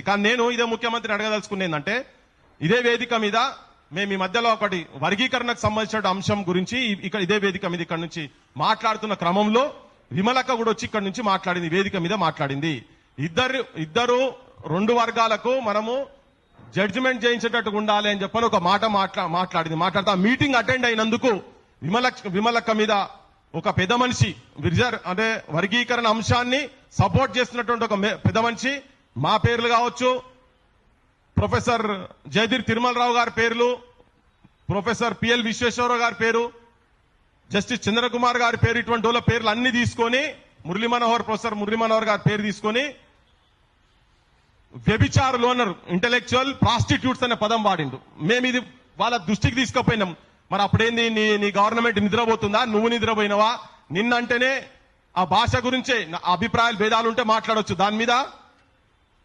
వచ్చింది కానీ నేను ఇదే ముఖ్యమంత్రిని అడగదలుచుకునేది ఏంటంటే ఇదే వేదిక మీద మేము ఈ మధ్యలో ఒకటి వర్గీకరణకు సంబంధించిన అంశం గురించి ఇక్కడ ఇదే వేదిక మీద ఇక్కడ నుంచి మాట్లాడుతున్న క్రమంలో విమలక కూడా వచ్చి ఇక్కడ నుంచి మాట్లాడింది ఈ వేదిక మీద మాట్లాడింది. ఇద్దరు ఇద్దరు రెండు వర్గాలకు మనము జడ్జిమెంట్ చేయించేటట్టు ఉండాలి అని చెప్పని ఒక మాట మాట్లా మాట్లాడింది. మాట్లాడుతూ మీటింగ్ అటెండ్ అయినందుకు విమల విమలక్క మీద ఒక పెద్ద మనిషి రిజర్వ్ అంటే వర్గీకరణ అంశాన్ని సపోర్ట్ చేస్తున్నటువంటి ఒక పెద్ద మనిషి మా పేర్లు కావచ్చు. ప్రొఫెసర్ జయదీర్ తిరుమలరావు గారి పేర్లు ప్రొఫెసర్ పిఎల్ విశ్వేశ్వరరావు గారి పేరు జస్టిస్ చంద్రకుమార్ గారి పేరు ఇటువంటి వాళ్ళ పేర్లు అన్ని తీసుకొని మురళీ మనోహర్ ప్రొఫెసర్ మురళీ మనోహర్ గారి పేరు తీసుకొని వ్యభిచారులు అన్నారు. ఇంటలెక్చువల్ ప్రాస్టిట్యూట్స్ అనే పదం వాడిండు. మేము ఇది వాళ్ళ దృష్టికి తీసుకుపోయినాం. మరి అప్పుడేంది? నీ నీ గవర్నమెంట్ నిద్రపోతుందా? నువ్వు నిద్రపోయినవా? నిన్నంటేనే ఆ భాష గురించే నా అభిప్రాయాలు భేదాలు ఉంటే మాట్లాడవచ్చు దాని మీద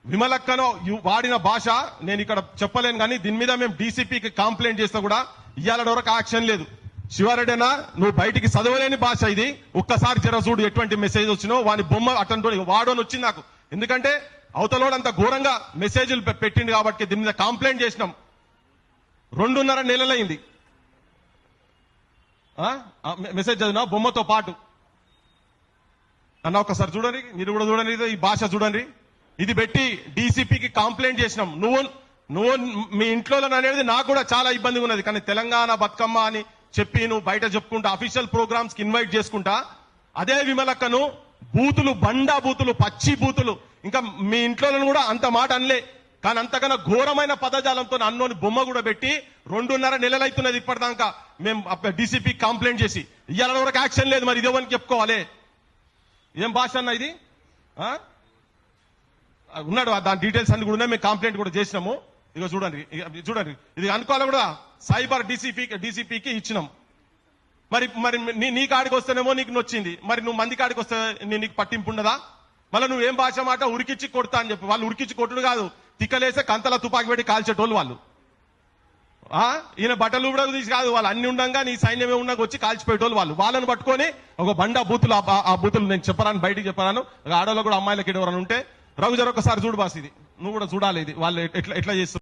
విమలక్కను యు- వాడిన భాష నేను ఇక్కడ చెప్పలేను కానీ దీని మీద మేము డీసీపీకి కంప్లైంట్ చేస్తే కూడా ఇవాళ వరకు యాక్షన్ లేదు. శివారెడ్డినా నువ్వు బయటికి చదవలేని భాష ఇది. ఒక్కసారి జర చూడు ఎటువంటి మెసేజ్ వచ్చినో వాని బొమ్మ అటెండ్ వాడని వచ్చింది నాకు. ఎందుకంటే అవతలోడు అంత ఘోరంగా మెసేజ్లు పె- పెట్టిండు కాబట్టి దీని మీద కంప్లైంట్ చేసినాం. రెండున్నర నెలలైంది. మెసేజ్ చదివినా బొమ్మతో పాటు. అన్న ఒకసారి చూడండి. మీరు కూడా చూడండి. ఈ భాష చూడండి. ఇది పెట్టి డీసీపీకి కంప్లైంట్ చేసినాం. నువ్వు నువ్వు మీ ఇంట్లో అనేది నాకు కూడా చాలా ఇబ్బందిగా ఉన్నది. కానీ తెలంగాణ బతుకమ్మ అని చెప్పి నువ్వు బయట చెప్పుకుంటా అఫీషియల్ ప్రోగ్రామ్స్కి ఇన్వైట్ చేసుకుంటా అదే విమలక్కను బూతులు బండా బూతులు పచ్చి బూతులు. ఇంకా మీ ఇంట్లో కూడా అంత మాట అనలే. కానీ అంతకన్నా ఘోరమైన పదజాలంతో అన్నోని బొమ్మ కూడా పెట్టి రెండున్నర నెలలైతున్నది ఇప్పటిదాకా మేము డీసీపీ కంప్లైంట్ చేసి. ఇవాళ వరకు యాక్షన్ లేదు మరి ఇదేవని చెప్పుకోవాలి? ఏం భాష అన్న ఇది? ఆ? ఉన్నాడు దాని డీటెయిల్స్ అన్ని కూడా మేము కంప్లైంట్ కూడా చేసినాము. ఇక చూడండి చూడండి. ఇది అనుకోవాలి కూడా సైబర్ డీసీపీ డీసీపీకి ఇచ్చినాం. మరి మరి నీ నీ కాడికి వస్తేనేమో నీకు నొచ్చింది. మరి నువ్వు మంది కాడికి వస్తే నీ- నీకు పట్టింపు ఉండదా? మళ్ళీ నువ్వు ఏం భాష మాట ఉరికిచ్చి కొడతా అని చెప్పి వాళ్ళు ఉరికిచ్చి కొట్టుడు కాదు. తిక్కలేసే కంతల తుపాకి పెట్టి కాల్చేటోళ్ళు వాళ్ళు. ఆ? ఈయన బట్టలు కూడా తీసి కాదు వాళ్ళు అన్ని ఉండగా నీ సైన్యమే ఉండగా వచ్చి కాల్చిపోయేటోళ్ళు వాళ్ళు. వాళ్ళని పట్టుకొని ఒక బండ బూతులు ఆ- ఆ బూతులు నేను చెప్పరాను బయటికి చెప్పరాను. ఆడవాళ్ళు కూడా అమ్మాయిలకి ఎవరైనా ఉంటే రఘు జర ఒకసారి చూడు బాస్ ఇది. నువ్వు కూడా చూడాలి ఇది. వాళ్ళు ఎట్లా ఎట్లా చేస్తారు